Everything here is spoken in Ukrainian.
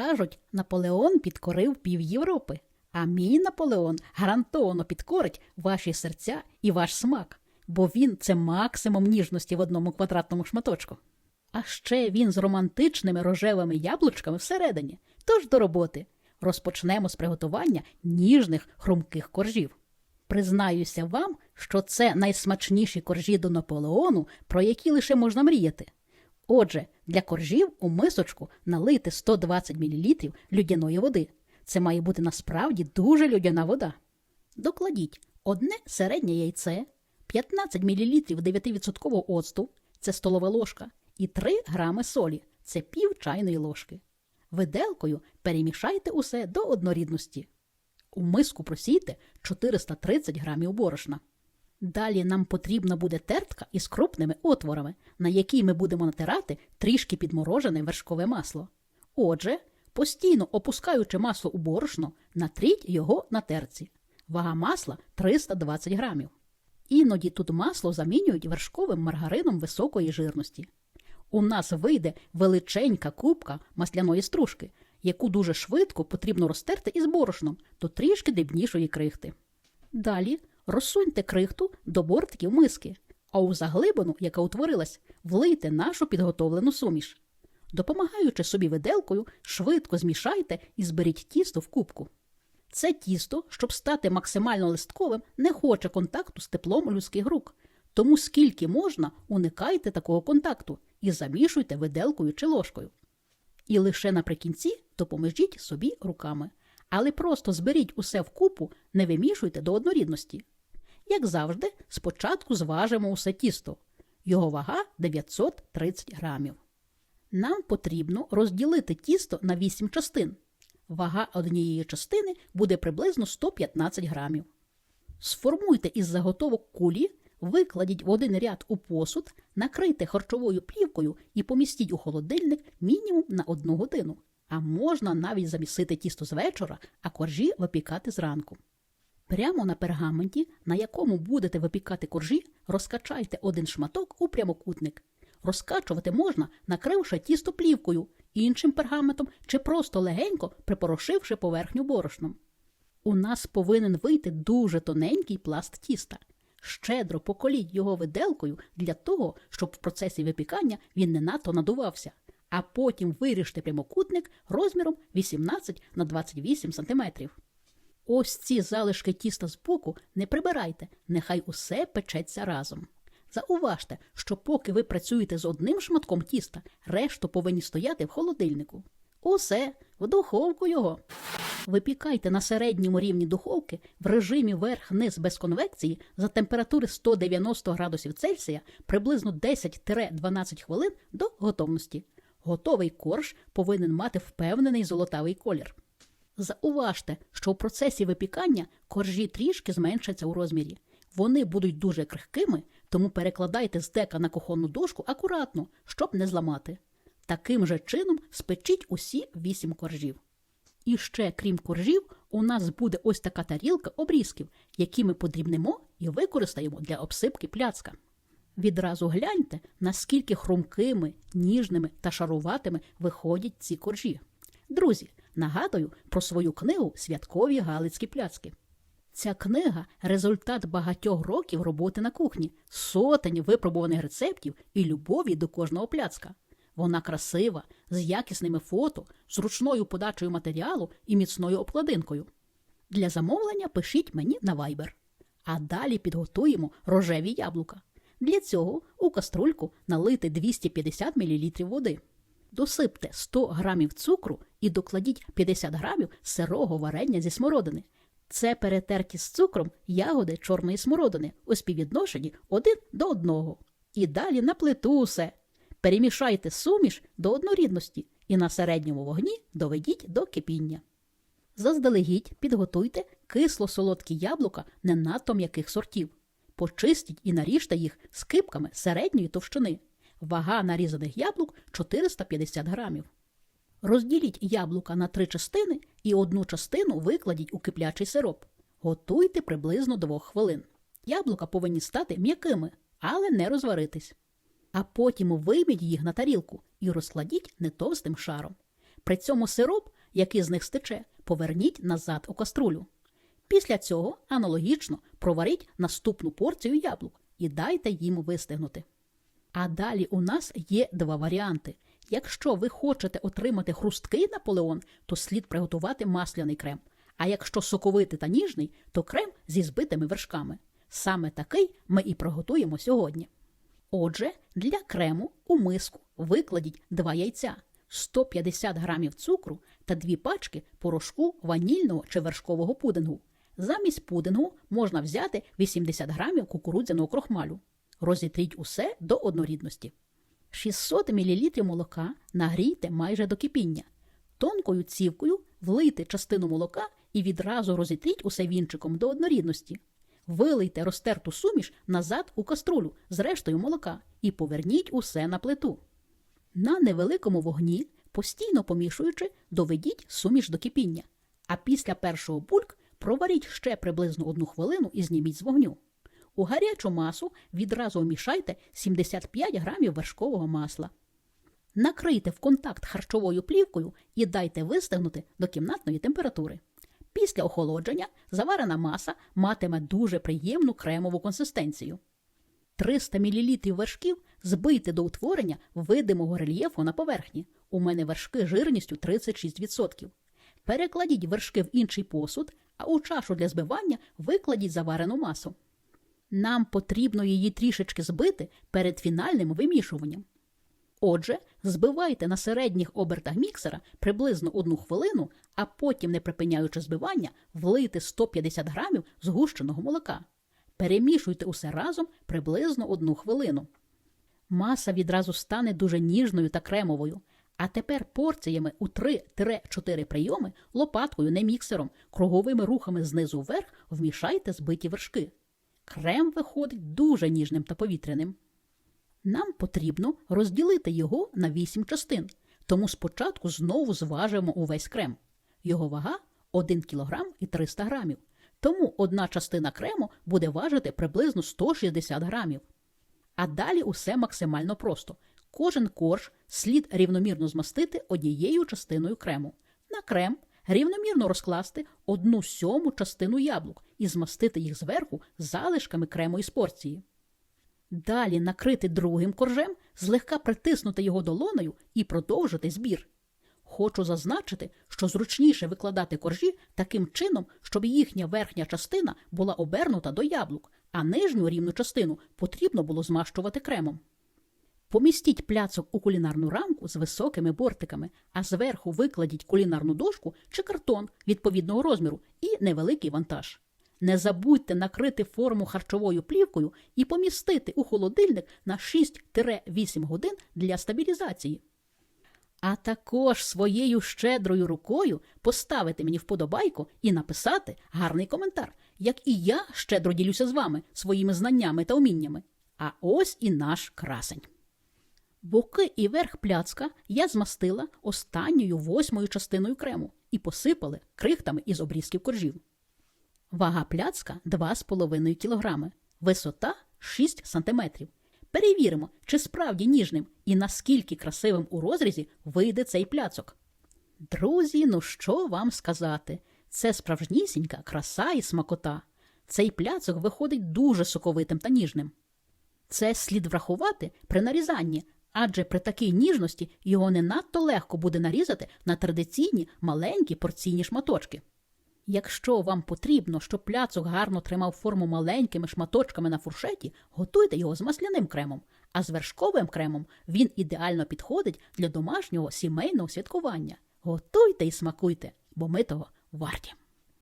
Кажуть, Наполеон підкорив пів Європи, а мій Наполеон гарантовано підкорить ваші серця і ваш смак, бо він це максимум ніжності в одному квадратному шматочку. А ще він з романтичними рожевими яблучками всередині. Тож до роботи. Розпочнемо з приготування ніжних хрумких коржів. Признаюся вам, що це найсмачніші коржі до Наполеону, про які лише можна мріяти. Отже, для коржів у мисочку налити 120 мл людяної води. Це має бути насправді дуже людяна вода. Докладіть одне середнє яйце, 15 мл 9% оцту, це столова ложка, і 3 грами солі, це пів чайної ложки. Виделкою перемішайте усе до однорідності. У миску просійте 430 грамів борошна. Далі нам потрібна буде тертка із крупними отворами, на якій ми будемо натирати трішки підморожене вершкове масло. Отже, постійно опускаючи масло у борошно, натріть його на терці. Вага масла 320 грамів. Іноді тут масло замінюють вершковим маргарином високої жирності. У нас вийде величенька кубка масляної стружки, яку дуже швидко потрібно розтерти із борошном до трішки дрібнішої крихти. Далі розсуньте крихту до бортиків миски, а у заглибину, яка утворилась, влийте нашу підготовлену суміш. Допомагаючи собі виделкою, швидко змішайте і зберіть тісто в кубку. Це тісто, щоб стати максимально листковим, не хоче контакту з теплом людських рук. Тому скільки можна, уникайте такого контакту і замішуйте виделкою чи ложкою. І лише наприкінці допоможіть собі руками. Але просто зберіть усе вкупу, не вимішуйте до однорідності. Як завжди, спочатку зважимо усе тісто. Його вага 930 грамів. Нам потрібно розділити тісто на 8 частин. Вага однієї частини буде приблизно 115 грамів. Сформуйте із заготовок кулі, викладіть в один ряд у посуд, накрийте харчовою плівкою і помістіть у холодильник мінімум на одну годину. А можна навіть замісити тісто з вечора, а коржі випікати зранку. Прямо на пергаменті, на якому будете випікати коржі, розкачайте один шматок у прямокутник. Розкачувати можна, накривши тісто плівкою, іншим пергаментом чи просто легенько припорошивши поверхню борошном. У нас повинен вийти дуже тоненький пласт тіста. Щедро поколіть його виделкою для того, щоб в процесі випікання він не надто надувався, а потім виріжте прямокутник розміром 18 на 28 см. Ось ці залишки тіста збоку не прибирайте, нехай усе печеться разом. Зауважте, що поки ви працюєте з одним шматком тіста, решту повинні стояти в холодильнику. Усе, в духовку його. Випікайте на середньому рівні духовки в режимі верх-низ без конвекції за температури 190 градусів Цельсія приблизно 10-12 хвилин до готовності. Готовий корж повинен мати впевнений золотавий колір. Зауважте, що в процесі випікання коржі трішки зменшаться у розмірі. Вони будуть дуже крихкими, тому перекладайте з дека на кухонну дошку акуратно, щоб не зламати. Таким же чином спечіть усі вісім коржів. І ще, крім коржів, у нас буде ось така тарілка обрізків, які ми подрібнемо і використаємо для обсипки пляцка. Відразу гляньте, наскільки хрумкими, ніжними та шаруватими виходять ці коржі. Друзі, нагадую про свою книгу Святкові Галицькі пляцки. Ця книга результат багатьох років роботи на кухні, сотень випробуваних рецептів і любові до кожного пляцка. Вона красива, з якісними фото, зручною подачею матеріалу і міцною обкладинкою. Для замовлення пишіть мені на Viber. А далі підготуємо рожеві яблука. Для цього у каструльку налити 250 мл води. Досипте 100 грамів цукру і докладіть 50 грамів сирого варення зі смородини. Це перетерті з цукром ягоди чорної смородини у співвідношенні один до одного. І далі на плиту усе. Перемішайте суміш до однорідності і на середньому вогні доведіть до кипіння. Заздалегідь підготуйте кисло-солодкі яблука не надто м'яких сортів. Почистіть і наріжте їх скипками середньої товщини. Вага нарізаних яблук 450 грамів. Розділіть яблука на три частини і одну частину викладіть у киплячий сироп. Готуйте приблизно 2 хвилин. Яблука повинні стати м'якими, але не розваритись. А потім вийміть їх на тарілку і розкладіть не товстим шаром. При цьому сироп, який з них стече, поверніть назад у каструлю. Після цього аналогічно проваріть наступну порцію яблук і дайте їм вистигнути. А далі у нас є два варіанти. Якщо ви хочете отримати хрусткий Наполеон, то слід приготувати масляний крем. А якщо соковитий та ніжний, то крем зі збитими вершками. Саме такий ми і приготуємо сьогодні. Отже, для крему у миску викладіть 2 яйця, 150 грамів цукру та 2 пачки порошку ванільного чи вершкового пудингу. Замість пудингу можна взяти 80 грамів кукурудзяного крохмалю. Розітріть усе до однорідності. 600 мл молока нагрійте майже до кипіння. Тонкою цівкою влийте частину молока і відразу розітріть усе вінчиком до однорідності. Вилийте розтерту суміш назад у каструлю з рештою молока і поверніть усе на плиту. На невеликому вогні, постійно помішуючи, доведіть суміш до кипіння, а після першого бульк проваріть ще приблизно одну хвилину і зніміть з вогню. У гарячу масу відразу вмішайте 75 грамів вершкового масла. Накрийте в контакт харчовою плівкою і дайте вистигнути до кімнатної температури. Після охолодження заварена маса матиме дуже приємну кремову консистенцію. 300 мл вершків збийте до утворення видимого рельєфу на поверхні. У мене вершки жирністю 36%. Перекладіть вершки в інший посуд, а у чашу для збивання викладіть заварену масу. Нам потрібно її трішечки збити перед фінальним вимішуванням. Отже, збивайте на середніх обертах міксера приблизно одну хвилину, а потім, не припиняючи збивання, влийте 150 грамів згущеного молока. Перемішуйте усе разом приблизно одну хвилину. Маса відразу стане дуже ніжною та кремовою. А тепер порціями у 3-4 прийоми лопаткою, не міксером, круговими рухами знизу вверх вмішайте збиті вершки. Крем виходить дуже ніжним та повітряним. Нам потрібно розділити його на 8 частин, тому спочатку знову зважимо увесь крем. Його вага 1 кг і 300 грамів. Тому одна частина крему буде важити приблизно 160 грамів. А далі усе максимально просто. Кожен корж слід рівномірно змастити однією частиною крему. На крем рівномірно розкласти одну сьому частину яблук і змастити їх зверху залишками крему із порції. Далі накрити другим коржем, злегка притиснути його долоною і продовжити збір. Хочу зазначити, що зручніше викладати коржі таким чином, щоб їхня верхня частина була обернута до яблук, а нижню рівну частину потрібно було змащувати кремом. Помістіть пляцок у кулінарну рамку з високими бортиками, а зверху викладіть кулінарну дошку чи картон відповідного розміру і невеликий вантаж. Не забудьте накрити форму харчовою плівкою і помістити у холодильник на 6-8 годин для стабілізації. А також своєю щедрою рукою поставити мені вподобайку і написати гарний коментар, як і я щедро ділюся з вами своїми знаннями та уміннями. А ось і наш красень. Боки і верх пляцка я змастила останньою восьмою частиною крему і посипали крихтами із обрізків коржів. Вага пляцка 2,5 кг, висота 6 см. Перевіримо, чи справді ніжним і наскільки красивим у розрізі вийде цей пляцок. Друзі, ну що вам сказати? Це справжнісінька краса і смакота. Цей пляцок виходить дуже соковитим та ніжним. Це слід врахувати при нарізанні, адже при такій ніжності його не надто легко буде нарізати на традиційні маленькі порційні шматочки. Якщо вам потрібно, щоб пляцок гарно тримав форму маленькими шматочками на фуршеті, готуйте його з масляним кремом, а з вершковим кремом він ідеально підходить для домашнього сімейного святкування. Готуйте і смакуйте, бо ми того варті.